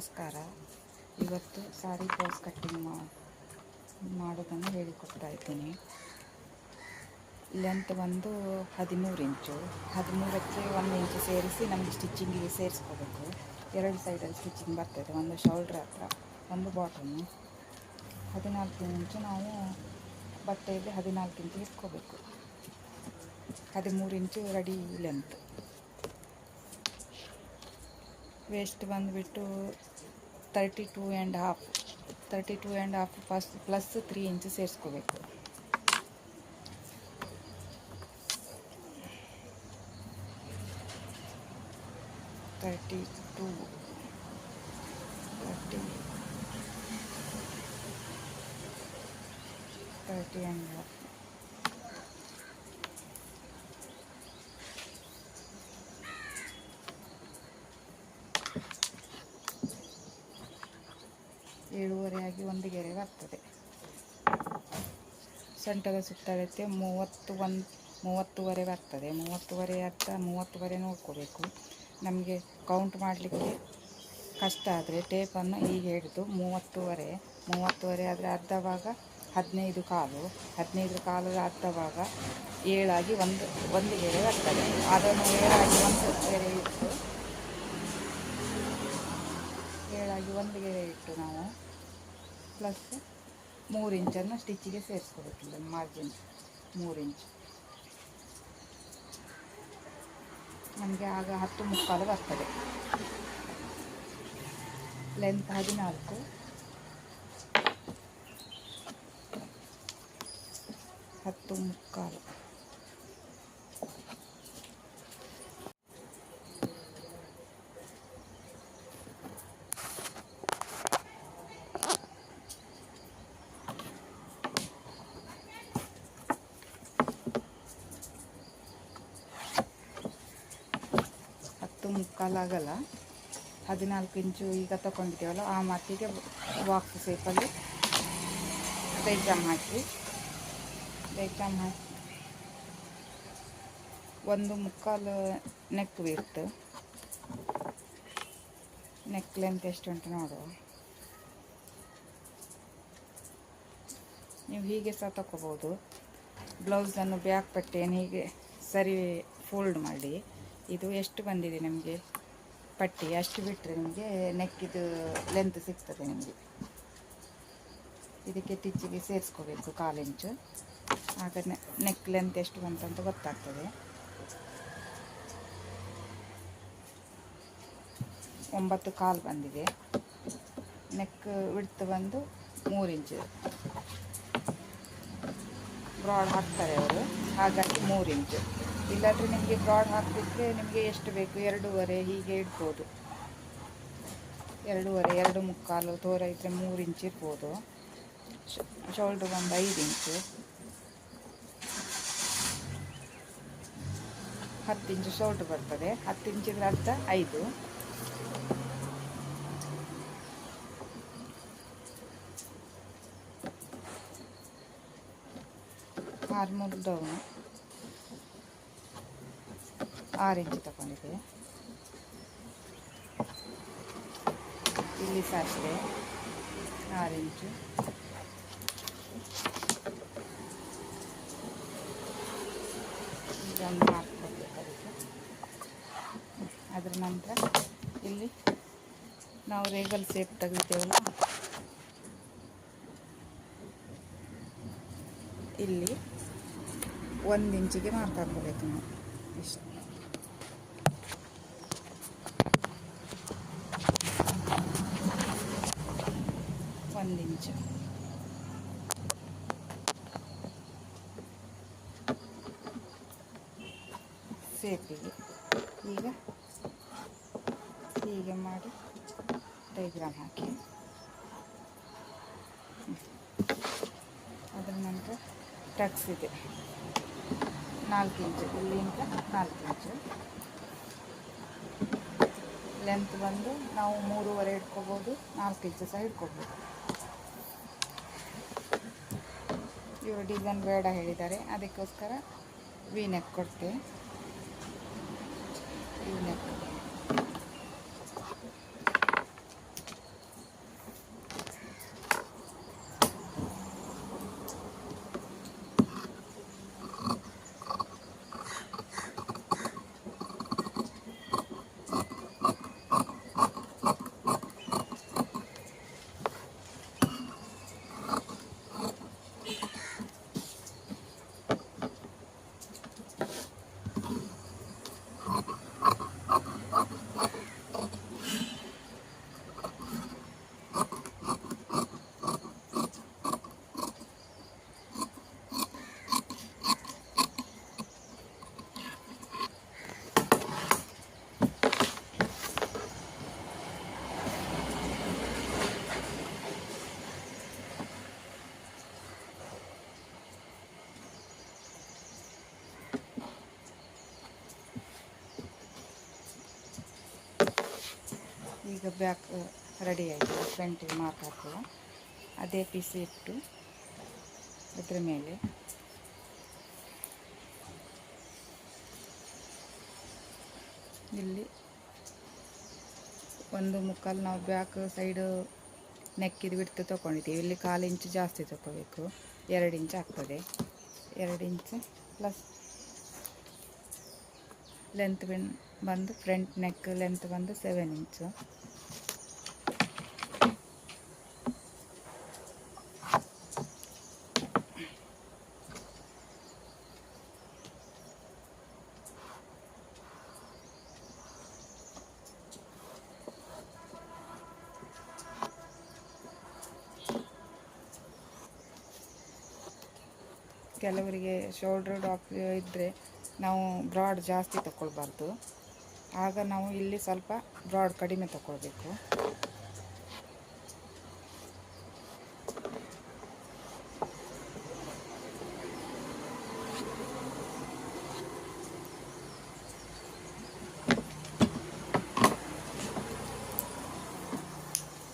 ನಮಸ್ಕಾರ. ಇವತ್ತು ಸಾರಿ blouse cutting ಮಾಡೋದನ್ನು ಹೇಳಿಕೊಡ್ತಾ ಇದ್ದೀನಿ. ಲೆಂತ್ ಬಂದು ಹದಿಮೂರು ಇಂಚು. ಹದಿಮೂರಕ್ಕೆ ಒಂದು ಇಂಚು ಸೇರಿಸಿ ನಮಗೆ ಸ್ಟಿಚ್ಚಿಂಗಿಗೆ ಸೇರಿಸ್ಕೋಬೇಕು. ಎರಡು ಸೈಡಲ್ಲಿ ಸ್ಟಿಚಿಂಗ್ ಬರ್ತದೆ. ಒಂದು ಶೋಲ್ಡ್ರ್ ಹತ್ರ, ಒಂದು ಬಾಟಮು ಹದಿನಾಲ್ಕು ಇಂಚು ನಾವು ಬಟ್ಟೆಯಲ್ಲಿ ಹದಿನಾಲ್ಕು ಇಂಚು ಇಟ್ಕೋಬೇಕು. ಹದಿಮೂರು ಇಂಚು ರೆಡಿ ಲೆಂತ್ ವೇಸ್ಟ್ ಬಂದುಬಿಟ್ಟು thirty two and half thirty two and half first plus three inch ಸೇರಿಸ್ಕೋಬೇಕು thirty two thirty thirty and half ಆಗಿ ಒಂದು ಗೆರೆ ಬರ್ತದೆ ಸೊಂಟದ ಸುತ್ತಳತೆ ಮೂವತ್ತು ಒಂದು, ಮೂವತ್ತುವರೆ ಬರ್ತದೆ ಮೂವತ್ತುವರೆ ಅರ್ಥ ಮೂವತ್ತುವರೆ ನೋಡ್ಕೋಬೇಕು. ನಮಗೆ ಕೌಂಟ್ ಮಾಡಲಿಕ್ಕೆ ಕಷ್ಟ ಆದರೆ ಟೇಪನ್ನು ಹೀಗೆ ಹಿಡಿದು ಮೂವತ್ತುವರೆ ಮೂವತ್ತುವರೆ ಆದರೆ ಅರ್ಧ ಭಾಗ ಹದಿನೈದು ಕಾಲು, ಹದಿನೈದು ಕಾಲದ ಅರ್ಧ ಭಾಗ ಏಳಾಗಿ ಒಂದು ಒಂದು ಗೆರೆ ಬರ್ತದೆ ಅದನ್ನು ಏಳಾಗಿ ಒಂದು ಗೆರೆ ಇಟ್ಟು, ಏಳಾಗಿ ಒಂದು ಗೆರೆ ಇಟ್ಟು ನಾವು ಪ್ಲಸ್ ಮೂರು ಇಂಚನ್ನು ಸ್ಟಿಚ್ಚಿಗೆ ಸೇರಿಸ್ಕೋಬೇಕಿಲ್ಲ ಮಾರ್ಜಿನ್ ಮೂರು ಇಂಚ್ ನಮಗೆ ಆಗ ಹತ್ತು ಮುಕ್ಕಾಲು ಬರ್ತದೆ. ಲೆಂತ್ ಹದಿನಾಲ್ಕು. ಹತ್ತು ಮುಕ್ಕಾಲು. ಮುಕ್ಕಾಲಾಗಲ್ಲ ಹದಿನಾಲ್ಕು ಇಂಚು ಈಗ ತಗೊಂಡಿದ್ದೇವಲ್ಲ, ಆ ಮಾತಿಗೆ ಬಾಕ್ಸ್ ಶೇಪಲ್ಲಿ ಜಾಮ್ ಹಾಕಿ. ಡೈಗ್ರಾಮ್ ಹಾಕಿ. ಒಂದು ಮುಕ್ಕಾಲು ನೆಕ್ ಬಿಟ್ಟು ನೆಕ್ ಲೆಂತ್ ಎಷ್ಟು ಉಂಟು ನೋಡುವ. ನೀವು ಹೀಗೆ ಸಹ ತಗೋಬೋದು ಬ್ಲೌಸನ್ನು ಬ್ಯಾಕ್ ಪಟ್ಟೆಯನ್ನು ಹೀಗೆ ಸರಿ ಫೋಲ್ಡ್ ಮಾಡಿ. ಇದು ಎಷ್ಟು ಬಂದಿದೆ ನಮಗೆ? ಪಟ್ಟಿ ಅಷ್ಟು ಬಿಟ್ಟರೆ ನಿಮಗೆ ನೆಕ್ಕಿದು ಲೆಂತ್ ಸಿಗ್ತದೆ ನಿಮಗೆ. ಇದಕ್ಕೆ ಟಿಚ್ಚಿಗೆ ಸೇರಿಸ್ಕೋಬೇಕು ಕಾಲು ಇಂಚು ಆಗ ನೆಕ್ ಲೆಂತ್ ಎಷ್ಟು ಬಂತಂತ ಗೊತ್ತಾಗ್ತದೆ. ಒಂಬತ್ತು ಕಾಲು ಬಂದಿದೆ. ನೆಕ್ ವಿಡ್ತ್ ಬಂದು ಮೂರು ಇಂಚು ಬ್ರಾಡ್ ಹಾಕ್ತಾರೆ ಅವರು. ಹಾಗಾಗಿ ಮೂರು ಇಂಚು ಇಲ್ಲಾಂದರೆ ನಿಮಗೆ ಬ್ರಾಡ್ ಹಾಕಲಿಕ್ಕೆ ನಿಮಗೆ ಎಷ್ಟು ಬೇಕು? ಎರಡೂವರೆ, ಹೀಗೆ ಇಡ್ಬೋದು. ಎರಡೂವರೆ, ಎರಡು ಮುಕ್ಕಾಲು ತೋರ ಇದ್ದರೆ ಮೂರು ಇಂಚ್ ಇರ್ಬೋದು. ಶೋಲ್ಡ್ರ್ ಒಂದು ಐದು ಇಂಚು. ಹತ್ತು ಇಂಚು ಶೋಲ್ಡ್ರ್ ಬರ್ತದೆ. ಹತ್ತು ಇಂಚಿದ್ರೆ ಅರ್ಧ ಐದು. ಆರ್ಮೂರು ಡೌನು ಆರು ಇಂಚು ತಗೊಂಡಿದ್ದೆ ಇಲ್ಲಿ ಸಾಸಿವೆ ಆರು ಇಂಚು ಅದಕ್ಕೆ ಅದರ ನಂತರ ಇಲ್ಲಿ ನಾವು ರೇಗಲ್ ಸೇಪ್ ತೆಗಿತೇವಲ್ಲ ಇಲ್ಲಿ ಒಂದು ಇಂಚಿಗೆ ಮಾರ್ಕ್ ಹಾಕ್ಕೋಬೇಕು ನಾವು. ಇಷ್ಟು ಒಂದು ಇಂಚು ಸೇಪಿಗೆ ಈಗ ಹೀಗೆ ಮಾಡಿ ಡೈಗ್ರಾಮ್ ಹಾಕಿ. ಅದರ ನಂತರ ಟಕ್ಸ್ ಇದೆ. ನಾಲ್ಕು ಇಂಚು. ಇಲ್ಲಿಂದ ನಾಲ್ಕು ಇಂಚು. ಲೆಂತ್ ಬಂದು ನಾವು ಮೂರುವರೆ ಇಟ್ಕೋಬೋದು, ನಾಲ್ಕು ಇಂಚು ಸಹ ಇಟ್ಕೋಬೋದು. ಇವರು ಡಿಸೈನ್ ಬೇಡ ಹೇಳಿದ್ದಾರೆ. ಅದಕ್ಕೋಸ್ಕರ ವಿ ನೆಕ್ ingat. ಈಗ ಬ್ಯಾಕ್ ರೆಡಿ ಆಯಿತು ಫ್ರಂಟಿಗೆ ಮಾರ್ಕ್ ಹಾಕುವ. ಅದೇ ಪೀಸ್ ಇಟ್ಟು ಅದರ ಮೇಲೆ ಇಲ್ಲಿ ಒಂದು ಮುಕ್ಕಾಲು ನಾವು ಬ್ಯಾಕ್ ಸೈಡು ನೆಕ್ಕಿದು ಬಿಡ್ತು ತೊಗೊಂಡಿದ್ದೀವಿ. ಇಲ್ಲಿ ಕಾಲು ಇಂಚು ಜಾಸ್ತಿ ತೊಗೋಬೇಕು. ಎರಡು ಇಂಚು ಆಗ್ತದೆ. ಎರಡು ಇಂಚು ಪ್ಲಸ್ ಲೆಂತ್ ಬಂದು ಫ್ರಂಟ್ ನೆಕ್ ಲೆಂತ್ ಬಂದು ಸೆವೆನ್ ಇಂಚು ಕೆಲವರಿಗೆ ಶೋಲ್ಡ್ರ್ ಡಾಕ್ ಇದ್ದರೆ ನಾವು ಬ್ರಾಡ್ ಜಾಸ್ತಿ ತಗೊಳ್ಬಾರ್ದು ಆಗ ನಾವು ಇಲ್ಲಿ ಸ್ವಲ್ಪ ಬ್ರಾಡ್ ಕಡಿಮೆ ತಗೊಳ್ಬೇಕು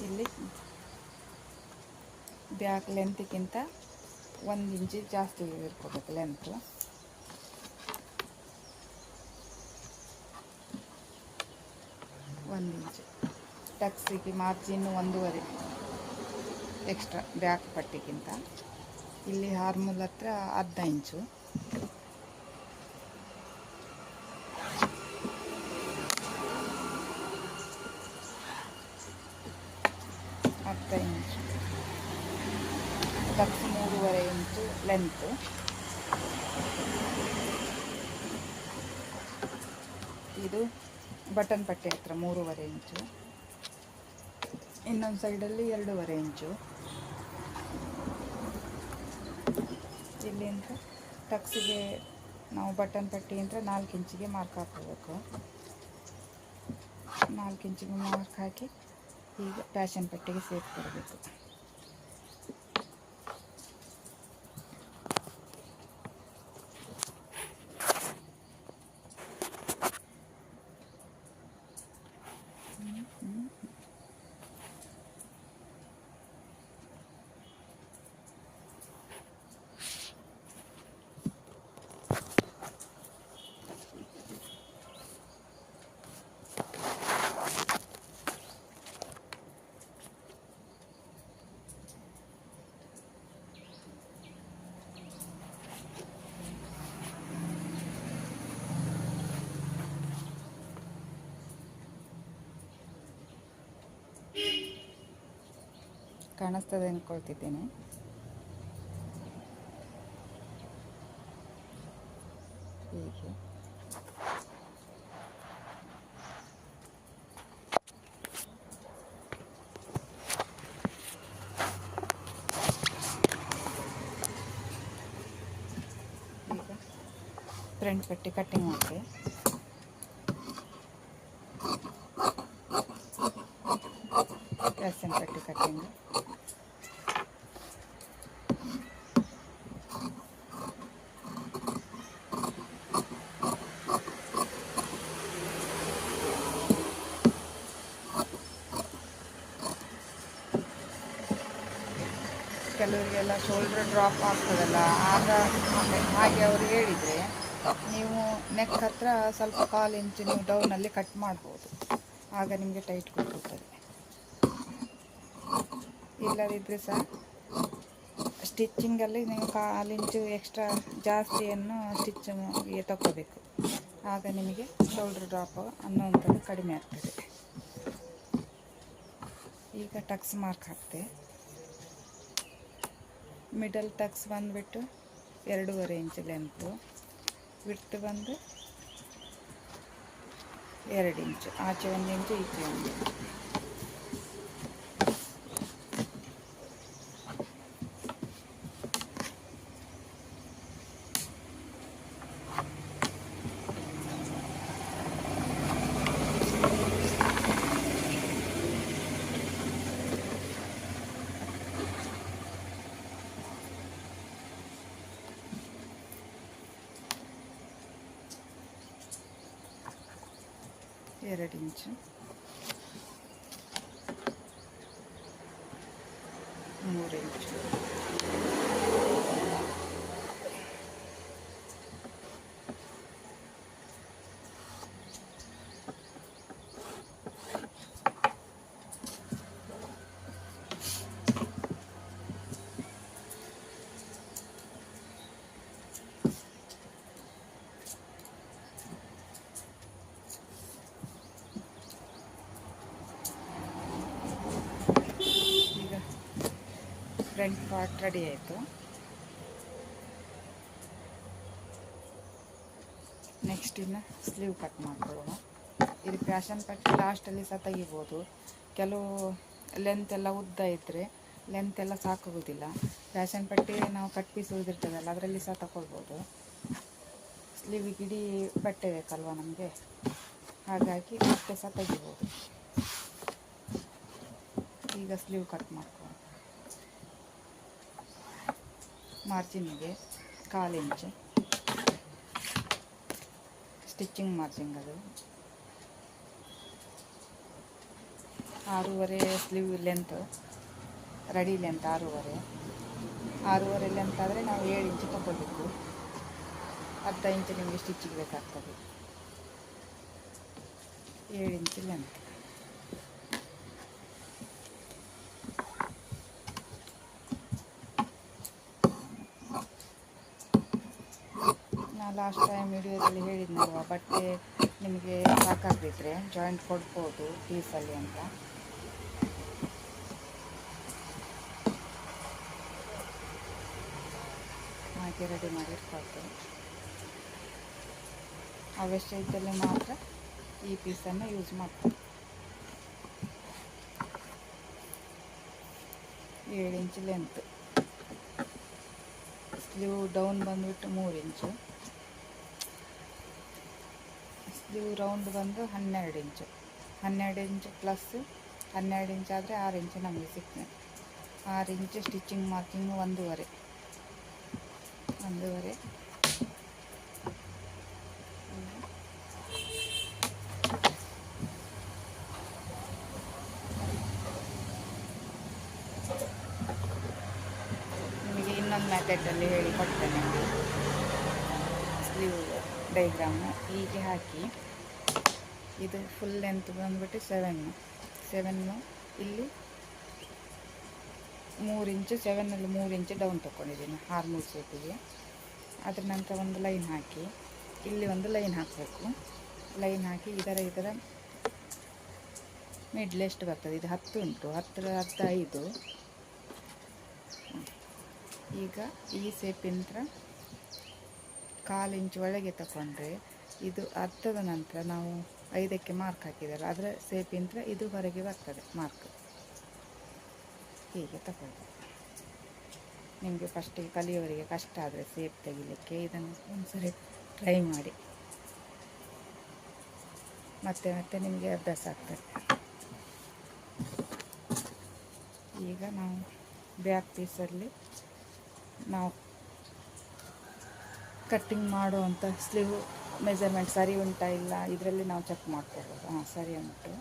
ಇಲ್ಲಿ ಬ್ಯಾಕ್ ಲೆಂತ್ಗಿಂತ ಒಂದು ಇಂಚಿ ಜಾಸ್ತಿ ಇರ್ಕೋಬೇಕು ಲೆಂತ್ ಒಂದು ಇಂಚು. ಟಕ್ಸಿಗೆ ಮಾರ್ಜಿನ್ ಒಂದೂವರೆ. ಎಕ್ಸ್ಟ್ರಾ ಬ್ಯಾಕ್ ಪಟ್ಟಿಗಿಂತ. ಇಲ್ಲಿ ಹಾರ್ಮೂಲ್ ಹತ್ರ ಅರ್ಧ ಇಂಚು. ಅರ್ಧ ಇಂಚು. ಟಕ್ಸ್ ಲೆಂತು ಇದು ಬಟನ್ ಪಟ್ಟೆ ಹತ್ರ, ಮೂರುವರೆ ಇಂಚು. ಇನ್ನೊಂದು ಸೈಡಲ್ಲಿ ಎರಡೂವರೆ ಇಂಚು. ಇಲ್ಲಿಂದ ಟಕ್ಸಿಗೆ ನಾವು ಬಟನ್ ಪಟ್ಟಿಯಿಂದ ನಾಲ್ಕು ಇಂಚಿಗೆ ಮಾರ್ಕ್ ಹಾಕೋಬೇಕು ನಾಲ್ಕು ಇಂಚಿಗೆ ಮಾರ್ಕ್ ಹಾಕಿ ಈಗ ಫ್ಯಾಷನ್ ಪಟ್ಟಿಗೆ ಸೇರಿ ಕಾಣಿಸ್ತದೆ ಅಂದ್ಕೊಳ್ತಿದ್ದೇನೆ ಹೀಗೆ. ಈಗ ಫ್ರಂಟ್ ಪಟ್ಟಿ ಕಟ್ಟಿಂಗ್ ಮಾಡಿ ಫ್ಯಾಷನ್ ಪಟ್ಟಿ ಕಟ್ಟಿಂಗ್. ಕೆಲವರಿಗೆಲ್ಲ ಶೋಲ್ಡರ್ ಡ್ರಾಪ್ ಆಗ್ತದಲ್ಲ, ಆಗ ಹಾಗೆ ಅವರು ಹೇಳಿದರೆ ನೀವು ನೆಕ್ ಹತ್ರ ಸ್ವಲ್ಪ ಕಾಲು ಇಂಚು ನೀವು ಡೌನಲ್ಲಿ ಕಟ್ ಮಾಡ್ಬೋದು. ಆಗ ನಿಮಗೆ ಟೈಟ್ ಕೊಟ್ಟಿರ್ತದೆ ಇಲ್ಲದಿದ್ದರೆ ಸಹ ಸ್ಟಿಚ್ಚಿಂಗಲ್ಲಿ ನೀವು ಕಾಲು ಇಂಚು ಎಕ್ಸ್ಟ್ರಾ ಜಾಸ್ತಿಯನ್ನು ಸ್ಟಿಚ್ಗೆ ತಗೋಬೇಕು ಆಗ ನಿಮಗೆ ಶೋಲ್ಡರ್ ಡ್ರಾಪ್ ಅನ್ನೋವಂಥದ್ದು ಕಡಿಮೆ ಆಗ್ತದೆ. ಈಗ ಟಕ್ಸ್ ಮಾರ್ಕ್ ಹಾಕ್ತೆ. ಮಿಡಲ್ ಟಕ್ಸ್ ಬಂದುಬಿಟ್ಟು ಎರಡೂವರೆ ಇಂಚ್ ಲೆಂತು ವಿಡ್ತ್ ಬಂದು ಎರಡು ಇಂಚು, ಆಚೆ ಒಂದು ಇಂಚು, ಈಚೆ ಒಂದು ಇಂಚು ಮೂರು ಇಂಚು ಈಗ ಪಾರ್ಟ್ ರೆಡಿ ಆಯಿತು. ನೆಕ್ಸ್ಟ್ ಇನ್ನು ಸ್ಲೀವ್ ಕಟ್ ಮಾಡ್ಕೊಳ್ಳೋಣ. ಇದು ಫ್ಯಾಷನ್ ಪಟ್ಟಿ ಲಾಸ್ಟಲ್ಲಿ ಸಹ ತೆಗಿಬೋದು. ಕೆಲವು ಲೆಂತ್ ಎಲ್ಲ ಉದ್ದ ಇದ್ದರೆ ಲೆಂತ್ ಎಲ್ಲ ಸಾಕಾಗೋದಿಲ್ಲ ಫ್ಯಾಷನ್ ಪಟ್ಟಿ ನಾವು ಕಟ್ ಪೀಸ್ ಅದರಲ್ಲಿ ಸಹ ತಗೊಳ್ಬೋದು ಸ್ಲೀವ್ ಗಿಡಿ ಬಟ್ಟೆ ಬೇಕಲ್ವ ನಮಗೆ? ಹಾಗಾಗಿ ಬಟ್ಟೆ ಸಹ ತೆಗಿಬೋದು. ಈಗ ಸ್ಲೀವ್ ಕಟ್ ಮಾಡ್ಕೊ ಮಾರ್ಜಿನ್ಗೆ ಕಾಲು ಇಂಚು. ಸ್ಟಿಚ್ಚಿಂಗ್ ಮಾರ್ಜಿನ್ ಅದು. ಆರೂವರೆ ಸ್ಲೀವ್ ಲೆಂತ್, ರೆಡಿ ಲೆಂತ್ ಆರೂವರೆ. ಆರೂವರೆ ಲೆಂತ್ ಆದರೆ ನಾವು ಏಳು ಇಂಚು ತಗೊಳ್ಬೇಕು. ಅರ್ಧ ಇಂಚು ನಿಮಗೆ ಸ್ಟಿಚ್ಚಿಗೆ ಬೇಕಾಗ್ತದೆ. ಏಳು ಇಂಚು ಲೆಂತ್. ಲಾಸ್ಟ್ ಟೈಮ್ ವಿಡಿಯೋದಲ್ಲಿ ಹೇಳಿದ್ನಲ್ವ ಬಟ್ಟೆ ನಿಮಗೆ ಸಾಕಾಗ್ಬಿಟ್ರೆ ಜಾಯಿಂಟ್ ಕೊಡ್ಬೋದು ಪೀಸಲ್ಲಿ ಅಂತ. ಹಾಗೆ ರೆಡಿ ಮಾಡಿ ಇಟ್ಕೊಳ್ತೇವೆ ಅವಶ್ಯ ಇದ್ದಲ್ಲಿ ಮಾತ್ರ ಈ ಪೀಸನ್ನು ಯೂಸ್ ಮಾಡ್ತೀವಿ ಏಳು ಇಂಚು ಲೆಂತ್ ಸ್ಲೀವ್ ಡೌನ್ ಬಂದುಬಿಟ್ಟು ಮೂರು ಇಂಚು ಸ್ಲೀವ್ ರೌಂಡ್ ಬಂದು ಹನ್ನೆರಡು ಇಂಚು ಹನ್ನೆರಡು ಇಂಚು ಪ್ಲಸ್ ಹನ್ನೆರಡು ಇಂಚ್ ಆದರೆ ಆರು ಇಂಚು ನಮಗೆ ಸಿಗ್ತದೆ ಆರು ಇಂಚು ಸ್ಟಿಚಿಂಗ್ ಮಾರ್ಕಿಂಗ್ ಒಂದೂವರೆ. ಒಂದೂವರೆ. ನಿಮಗೆ ಇನ್ನೊಂದು ಮೆಥಡಲ್ಲಿ ಹೇಳಿ ಕೊಡ್ತೇನೆ. ಸ್ಲೀವ್ ಡೈಗ್ರಾಮು ಹೀಗೆ ಹಾಕಿ ಇದು ಫುಲ್ ಲೆಂತ್ ಬಂದ್ಬಿಟ್ಟು ಸೆವೆನ್ನು ಸೆವೆನ್ನು ಇಲ್ಲಿ ಮೂರು ಇಂಚು ಸೆವೆನಲ್ಲಿ ಮೂರು ಇಂಚು ಡೌನ್ ತೊಗೊಂಡಿದ್ದೀನಿ ಆರ್ಮೂರು ಶೇಪಿಗೆ ಅದ್ರ ನಂತರ ಒಂದು ಲೈನ್ ಹಾಕಿ, ಇಲ್ಲಿ ಒಂದು ಲೈನ್ ಹಾಕಬೇಕು. ಲೈನ್ ಹಾಕಿ ಇದರ ಇದರ ಮಿಡ್ಲ್ ಎಷ್ಟು ಬರ್ತದೆ? ಇದು ಹತ್ತು ಉಂಟು, ಹತ್ತರ ಹತ್ತು ಐದು ಈಗ ಈ ಸೇಪಿಂತ್ರ ಕಾಲು ಇಂಚು ಒಳಗೆ ತಗೊಂಡ್ರೆ ಇದು ಅರ್ಧದ ನಂತರ ನಾವು ಐದಕ್ಕೆ ಮಾರ್ಕ್ ಹಾಕಿದ್ದಾರೆ ಅದರ ಸೇಪಿಂತ್ರ ಇದು ಹೊರಗೆ ಬರ್ತದೆ ಮಾರ್ಕ್ ಹೀಗೆ ತಗೊಳ್ಬೇಕು ನಿಮಗೆ ಫಸ್ಟಿಗೆ ಕಲಿಯೋರಿಗೆ ಕಷ್ಟ ಆದರೆ ಸೇಪ್ ತೆಗಿಲಿಕ್ಕೆ ಇದನ್ನು ಒಂದ್ಸರಿ ಟ್ರೈ ಮಾಡಿ. ಮತ್ತೆ ಮತ್ತೆ ನಿಮಗೆ ಅಭ್ಯಾಸ ಆಗ್ತದೆ. ಈಗ ನಾವು ಬ್ಯಾಕ್ ಪೀಸಲ್ಲಿ ನಾವು ಕಟ್ಟಿಂಗ್ ಮಾಡುವಂಥ ಸ್ಲೀವ್ ಮೆಜರ್ಮೆಂಟ್ ಸರಿ ಉಂಟಾ ಇಲ್ಲ ಇದರಲ್ಲಿ ನಾವು ಚೆಕ್ ಮಾಡ್ಕೊಬೋದು. ಹಾಂ ಸರಿ ಉಂಟು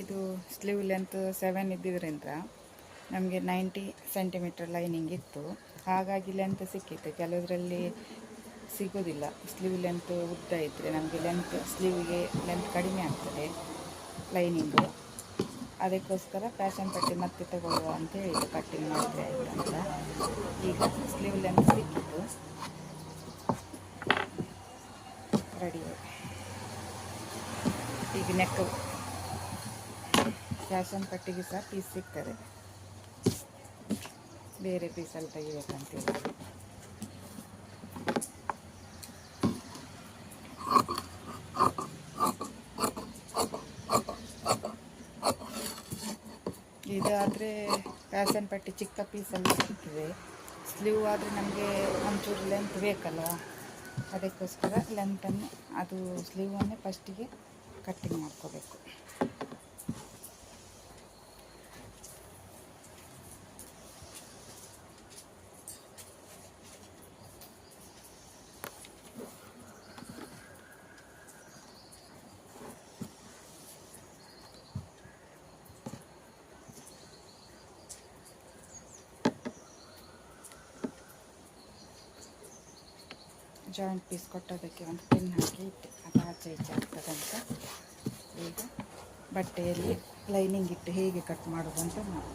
ಇದು ಸ್ಲೀವ್ ಲೆಂತ್ ಸೆವೆನ್ ಇದ್ದಿದ್ರಿಂದ ನಮಗೆ ನೈಂಟಿ ಸೆಂಟಿಮೀಟರ್ ಲೈನಿಂಗ್ ಇತ್ತು. ಹಾಗಾಗಿ ಲೆಂತ್ ಸಿಕ್ಕಿತ್ತು. ಕೆಲವರಲ್ಲಿ ಸಿಗೋದಿಲ್ಲ. ಸ್ಲೀವ್ ಲೆಂತ್ ಉದ್ದ ಇದ್ದರೆ ನಮಗೆ ಲೆಂತ್ ಸ್ಲೀವ್ಗೆ ಲೆಂತ್ ಕಡಿಮೆ ಆಗ್ತದೆ ಲೈನಿಂಗು ಅದಕ್ಕೋಸ್ಕರ ಫ್ಯಾಷನ್ ಪಟ್ಟಿ ಮತ್ತೆ ತಗೊಳ್ಳುವ ಅಂತ ಹೇಳಿ ಕಟ್ಟಿಂಗ್ ಮಾಡಿದ್ರೆ ಈಗ ಸ್ಲೀವ್ ಲೆಂತ್ ಸಿಕ್ಕಿತ್ತು. ರೆಡಿ ಈಗ ನೆಕ್ ಫ್ಯಾಷನ್ ಪಟ್ಟಿಗೆ ಸಹ ಪೀಸ್ ಸಿಗ್ತದೆ. ಬೇರೆ ಪೀಸಲ್ಲಿ ತೆಗಿಬೇಕಂತೇಳಿ ಇದಾದರೆ ಫ್ಯಾಷನ್ ಪಟ್ಟಿ ಚಿಕ್ಕ ಪೀಸಲ್ಲಿ ಸಿಗ್ತದೆ. ಸ್ಲೀವ್ ಆದರೆ ನಮಗೆ ಒಂಚೂರು ಲೆಂತ್ ಬೇಕಲ್ವಾ? ಅದಕ್ಕೋಸ್ಕರ ಲೆಂತನ್ನು ಅದು ಸ್ಲೀವನ್ನೇ ಫಸ್ಟಿಗೆ ಕಟ್ಟಿಂಗ್ ಮಾಡ್ಕೋಬೇಕು. ಜಾಯಿಂಟ್ ಪೀಸ್ ಕೊಟ್ಟೋದಕ್ಕೆ ಒಂದು ಪಿನ್ ಹಾಕಿ ಇಟ್ಟೆ, ಅದು ಆಚೆ ಈಚೆ ಆಗ್ತದಂತ. ಈಗ ಬಟ್ಟೆಯಲ್ಲಿ ಲೈನಿಂಗ್ ಇಟ್ಟು ಹೇಗೆ ಕಟ್ ಮಾಡೋದಂತ ನಾವು.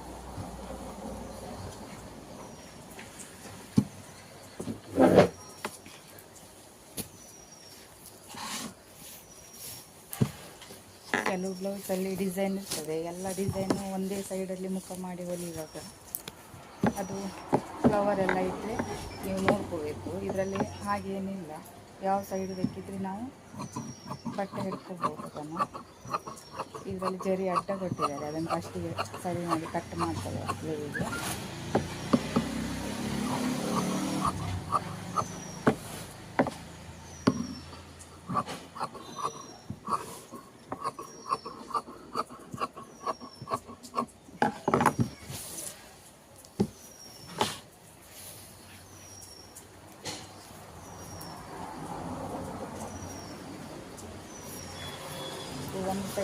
ಕೆಲವು ಬ್ಲೌಸಲ್ಲಿ ಡಿಸೈನ್ ಇರ್ತದೆ. ಎಲ್ಲ ಡಿಸೈನು ಒಂದೇ ಸೈಡಲ್ಲಿ ಮುಖ ಮಾಡಿ ಹೊಲಿಯುವಾಗ ಅದು ಫ್ಲವರ್ ಎಲ್ಲ ಇದ್ದರೆ ನೀವು ನೋಡ್ಕೋಬೇಕು. ಇದರಲ್ಲಿ ಹಾಗೇನಿಲ್ಲ ಯಾವ ಸೈಡ್ ಬೇಕಿದ್ರೆ ನಾವು ಬಟ್ಟೆ ಹಿಡ್ಕೋಬೋದು ಅದನ್ನು. ಇದರಲ್ಲಿ ಜರಿ ಅಡ್ಡ ಕೊಟ್ಟಿದ್ದಾರೆ. ಅದನ್ನು ಫಸ್ಟಿಗೆ ಸರಿ ಮಾಡಿ ಕಟ್ ಮಾಡ್ತಾರೆ ಸ್ಲೀವಿಗೆ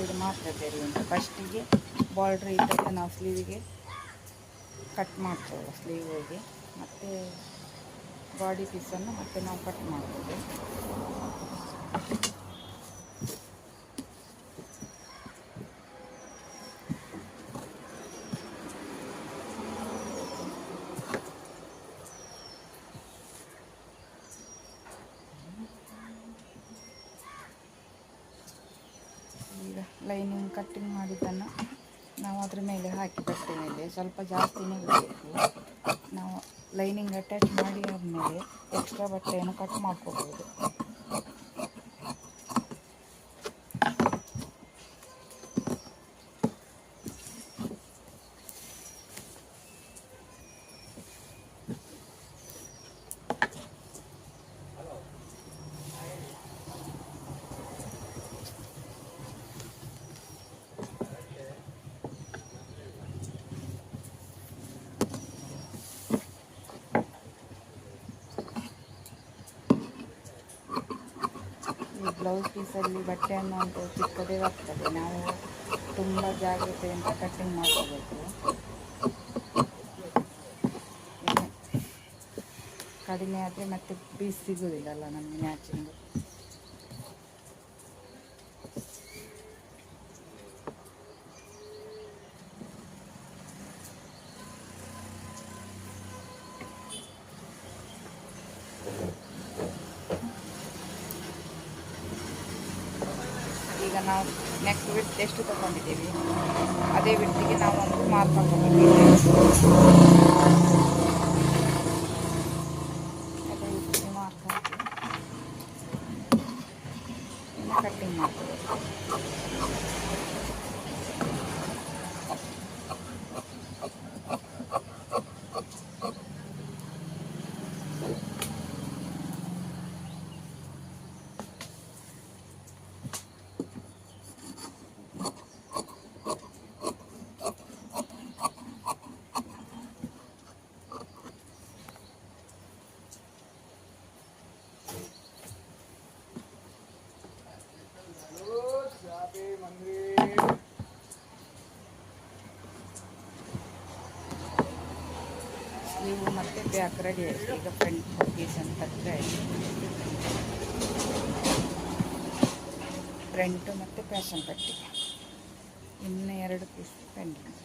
ಇದು ಒಂದು ಅಂತ. ಫಸ್ಟಿಗೆ ಬಾರ್ಡ್ರ್ ಇದ್ದಾಗ ನಾವು ಸ್ಲೀವಿಗೆ ಕಟ್ ಮಾಡ್ತೇವೆ ಸ್ಲೀವಿಗೆ ಮತ್ತು ಬಾಡಿ ಪೀಸನ್ನು ಮತ್ತೆ ನಾವು ಕಟ್ ಮಾಡ್ತೇವೆ ಈಗ ಲೈನಿಂಗ್ ಕಟ್ಟಿಂಗ್ ಮಾಡಿದ್ದನ್ನು ನಾವು ಅದ್ರ ಮೇಲೆ ಹಾಕಿ ಬಟ್ಟೆ ಮೇಲೆ. ಸ್ವಲ್ಪ ಜಾಸ್ತಿನೇ ಬಿಡಬೇಕು ನಾವು ಲೈನಿಂಗ್ ಅಟ್ಯಾಚ್ ಮಾಡಿ ಆದಮೇಲೆ ಎಕ್ಸ್ಟ್ರಾ ಬಟ್ಟೆಯನ್ನು ಕಟ್ ಮಾಡ್ಕೋಬೋದು ಈ ಬ್ಲೌಸ್ ಪೀಸಲ್ಲಿ ಬಟ್ಟೆಯನ್ನು ಅಂತ ಚಿಕ್ಕದೇ ಬರ್ತದೆ. ನಾವು ತುಂಬ ಜಾಗ್ರತೆಯಿಂದ ಕಟ್ಟಿಂಗ್ ಮಾಡ್ಕೋಬೇಕು. ಕಡಿಮೆ ಆದರೆ ಮತ್ತೆ ಪೀಸ್ ಸಿಗೋದಿಲ್ಲಲ್ಲ ನಮಗೆ ಮ್ಯಾಚಿಂಗ್ ನಾವು ನೆಕ್ಸ್ಟ್ ವಿಡ್ತ್ ಎಷ್ಟು ತಗೊಂಡಿದ್ದೀವಿ. ಅದೇ ವಿಡ್ತಿಗೆ ನಾವು ಒಂದು ಮಾರ್ಕ್ ಹಾಕೋಬೇಕಿದೆ ಅದೇ ವಿಡ್ತಿಗೆ ಮಾರ್ಕ್ ಹಾಕಿ ಇನ್ನು ಕಟ್ಟಿಂಗ್ ಮಾಡ್ಕೋಬೇಕು ಸ್ಲೀವು ಆಯಿತು ಈಗ ಫ್ರಂಟ್ ಅಂತ ತೆಗೆದ್ರೆ ಫ್ರಂಟು ಮತ್ತು ಫ್ಯಾಷನ್ ಪಟ್ಟಿ ಇನ್ನು ಎರಡು ಪೀಸ್ ಪೆಂಡಿಂಗ್